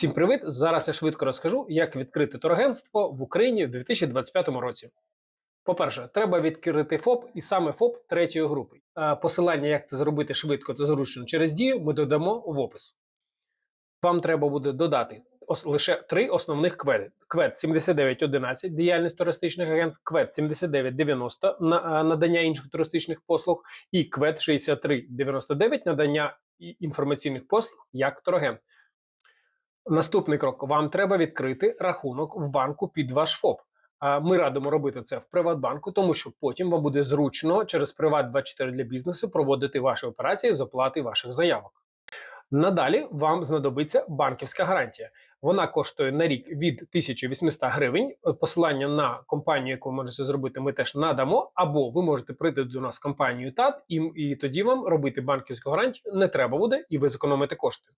Всім привіт! Зараз я швидко розкажу, як відкрити турагентство в Україні в 2025 році. По-перше, треба відкрити ФОП і саме ФОП третьої групи. Посилання, як це зробити швидко та зручно через дію, ми додамо в опис. Вам треба буде додати лише три основних кведи: квед 7911 діяльність туристичних агентств, квед 7990 е, надання інших туристичних послуг, і квед 6399 надання інформаційних послуг як турагент. Наступний крок: вам треба відкрити рахунок в банку під ваш ФОП. Ми радимо робити це в Приватбанку, тому що потім вам буде зручно через Приват24 для бізнесу проводити ваші операції з оплати ваших заявок. Надалі вам знадобиться банківська гарантія. Вона коштує на рік від 1800 гривень. Посилання на компанію, яку ви можете зробити, ми теж надамо. Або ви можете прийти до нас компанію ТАТ, і, і тоді вам робити банківську гарантію не треба буде, і ви зекономите кошти.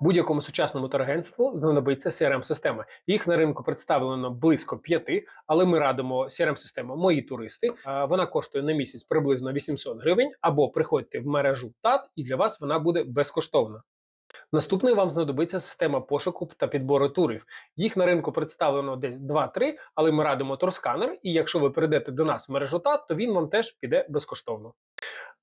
Будь-якому сучасному торгенству знадобиться CRM-система. Їх на ринку представлено близько п'яти, але ми радимо CRM-систему Мої туристи. Вона коштує на місяць приблизно 800 гривень. Або приходьте в мережу ТАТ, і для вас вона буде безкоштовна. Наступний вам знадобиться система пошуку та підбору турів. Їх на ринку представлено десь 2-3, але ми радимо турсканер. І якщо ви прийдете до нас в мережу ТАТ, то він вам теж піде безкоштовно.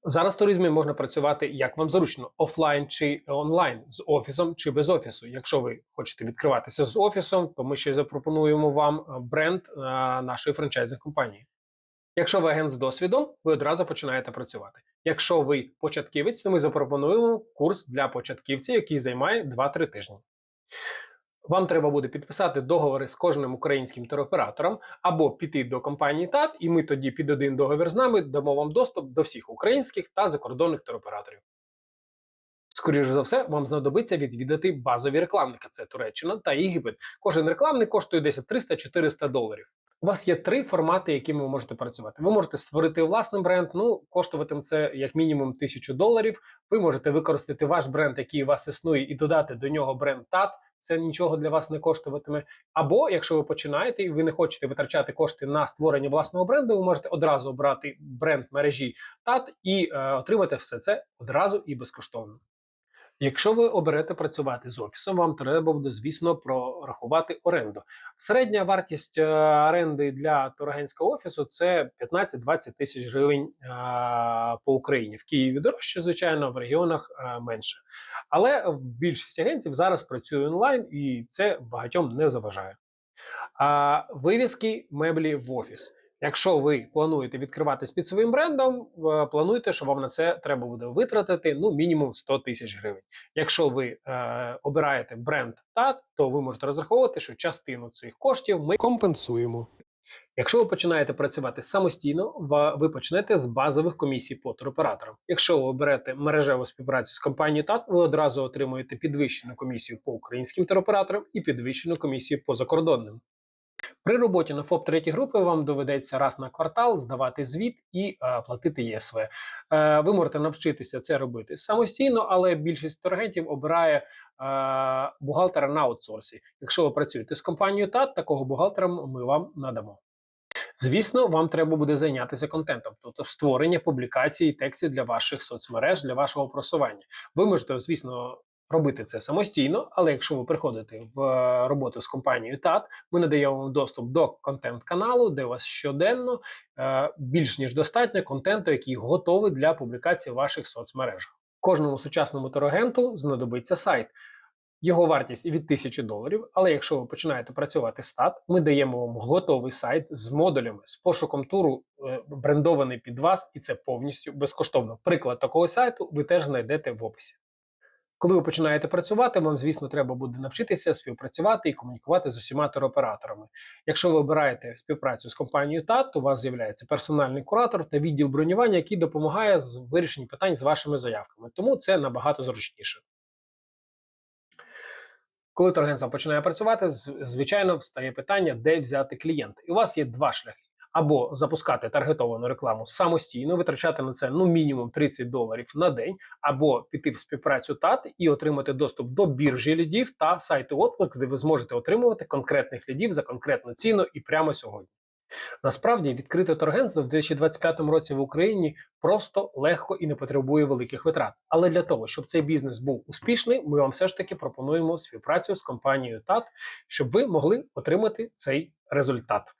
Зараз в туризмі можна працювати як вам зручно, офлайн чи онлайн, з офісом чи без офісу. Якщо ви хочете відкриватися з офісом, то ми ще запропонуємо вам е, бренд е, нашої франчайзинг компанії. Якщо ви агент з досвідом, ви одразу починаєте працювати. Якщо ви початківець, то ми запропонуємо курс для початківців, який займає 2-3 тижні. Вам треба буде підписати договори з кожним українським туроператором або піти до компанії ТАТ, і ми тоді під один договір з нами дамо вам доступ до всіх українських та закордонних туроператорів. Скоріше за все, вам знадобиться відвідати базові рекламники: це Туреччина та Єгипет. Кожен рекламник коштує десь 300-400 доларів. У вас є три формати, якими ви можете працювати. Ви можете створити власний бренд, ну коштуватиме це як мінімум 1000 доларів. Ви можете використати ваш бренд, який у вас існує, і додати до нього бренд ТАТ. Це нічого для вас не коштуватиме. Або якщо ви починаєте і ви не хочете витрачати кошти на створення власного бренду, ви можете одразу обрати бренд мережі ТАТ і е, отримати все це одразу і безкоштовно. Якщо ви оберете працювати з офісом, вам треба буде, звісно, прорахувати оренду. Середня вартість е, оренди для турагентського офісу це 15-20 тисяч гривень е, по Україні. В Києві дорожче, звичайно, в регіонах е, менше. Але більшість агентів зараз працює онлайн, і це багатьом не заважає. А вивіски меблі в офіс. Якщо ви плануєте відкриватись під своїм брендом, плануйте, що вам на це треба буде витратити ну мінімум 100 тисяч гривень. Якщо ви е, обираєте бренд ТАТ, то ви можете розраховувати, що частину цих коштів ми компенсуємо. Якщо ви починаєте працювати самостійно, ви почнете з базових комісій по туроператорам. Якщо ви оберете мережеву співпрацю з компанією ТАТ, ви одразу отримуєте підвищену комісію по українським туроператорам і підвищену комісію по закордонним. При роботі на ФОП третій групи вам доведеться раз на квартал здавати звіт і е, платити ЄСВ. Е, ви можете навчитися це робити самостійно, але більшість торгентів обирає е, бухгалтера на аутсорсі. Якщо ви працюєте з компанією ТАТ, такого бухгалтера ми вам надамо. Звісно, вам треба буде зайнятися контентом, тобто створення публікацій і текстів для ваших соцмереж, для вашого просування. Ви можете, звісно, робити це самостійно, але якщо ви приходите в е, роботу з компанією ТАТ, ми надаємо вам доступ до контент-каналу, де у вас щоденно е, більш ніж достатньо контенту, який готовий для публікації в ваших соцмережах. Кожному сучасному турагенту знадобиться сайт. Його вартість від 1000 доларів. Але якщо ви починаєте працювати з ТАТ, ми даємо вам готовий сайт з модулями, з пошуком туру, е, брендований під вас, і це повністю безкоштовно. Приклад такого сайту ви теж знайдете в описі. Коли ви починаєте працювати, вам, звісно, треба буде навчитися співпрацювати і комунікувати з усіма туроператорами. Якщо ви обираєте співпрацю з компанією ТАТ, то у вас з'являється персональний куратор та відділ бронювання, який допомагає з вирішенні питань з вашими заявками. Тому це набагато зручніше. Коли турагентство починає працювати, звичайно, встає питання, де взяти клієнта. І у вас є два шляхи: або запускати таргетовану рекламу самостійно, витрачати на це ну мінімум 30 доларів на день, або піти в співпрацю ТАТ і отримати доступ до біржі лідів та сайту Outlook, де ви зможете отримувати конкретних лідів за конкретну ціну і прямо сьогодні. Насправді відкрите торгенство в 2025 році в Україні просто легко і не потребує великих витрат. Але для того, щоб цей бізнес був успішний, ми вам все ж таки пропонуємо співпрацю з компанією ТАТ, щоб ви могли отримати цей результат.